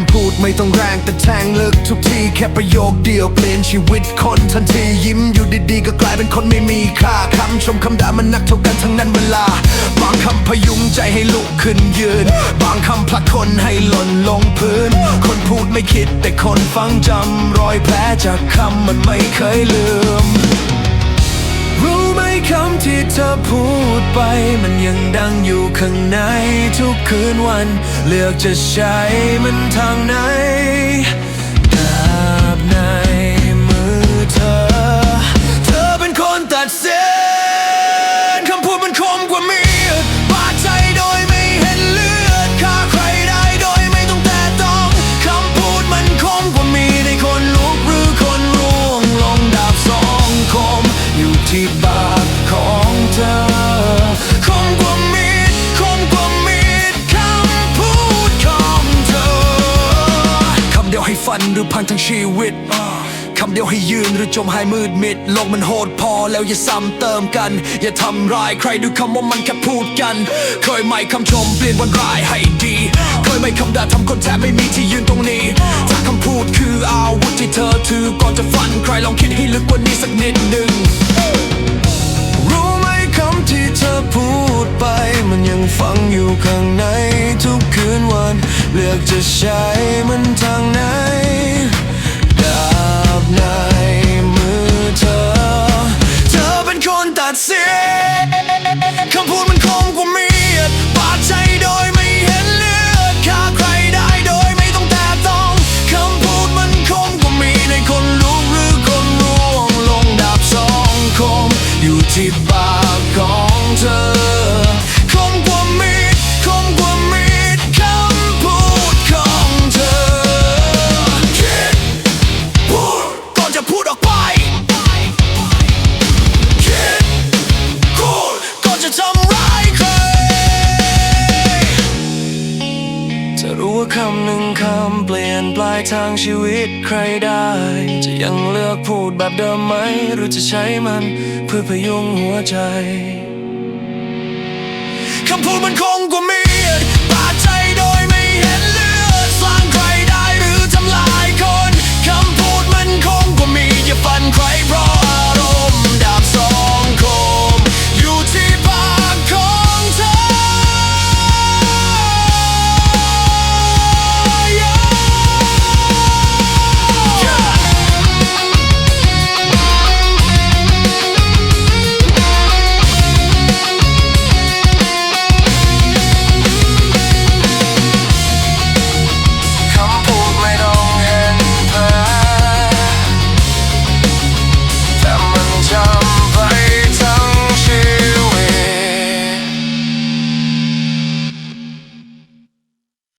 คำพูดไม่ต้องแรงแต่แทงลึกทุกทีแค่ประโยคเดียวเปลี่ยนชีวิตคนทันทียิ้มอยู่ดีๆ ก็กลายเป็นคนไม่มีค่าคำชมคำด่ามันหนักเท่ากันทั้งนั้นเวลา บางคำพยุงใจให้ลุกขึ้นยืน บางคำผลักคนให้หล่นลงพื้น คนพูดไม่คิดแต่คนฟังจำรอยแผลจากคำมันไม่เคยลืมรู้ไหม คำที่เธอพูดไป มันยังดังอยู่ข้างในทุกคืนวัน เลือกจะใช้มันทางไหน ให้ฟันหรือพังทั้งชีวิตคำเดียวให้ยืนหรือจมหายมืดมิด โลกมันโหดพอแล้วอย่าซ้ำเติมกัน อย่าทำร้ายใครด้วยคำว่ามันแค่พูดกัน เคยไหมคำชมเปลี่ยนวันร้ายให้ดี เคยไหมคำด่าทำคนแทบไม่มีที่ยืนตรงนี้ ถ้าคำพูดคืออาวุธที่เธอถือก่อนจะฟันใครลองคิดให้ลึกกว่านี้สักนิดหนึ่งรู้ไหมคำที่เธอพูดไป มันยังฝังอยู่ข้างในทุกคืนวัน เลือกจะใช้มันทางไหน จะรู้ว่าคำหนึ่งคำเปลี่ยนปลายทางชีวิตใครได้ จะยังเลือกพูดแบบเดิมไหม หรือจะใช้มันเพื่อพยุงหัวใจ คำพูดมันคงกว่ามี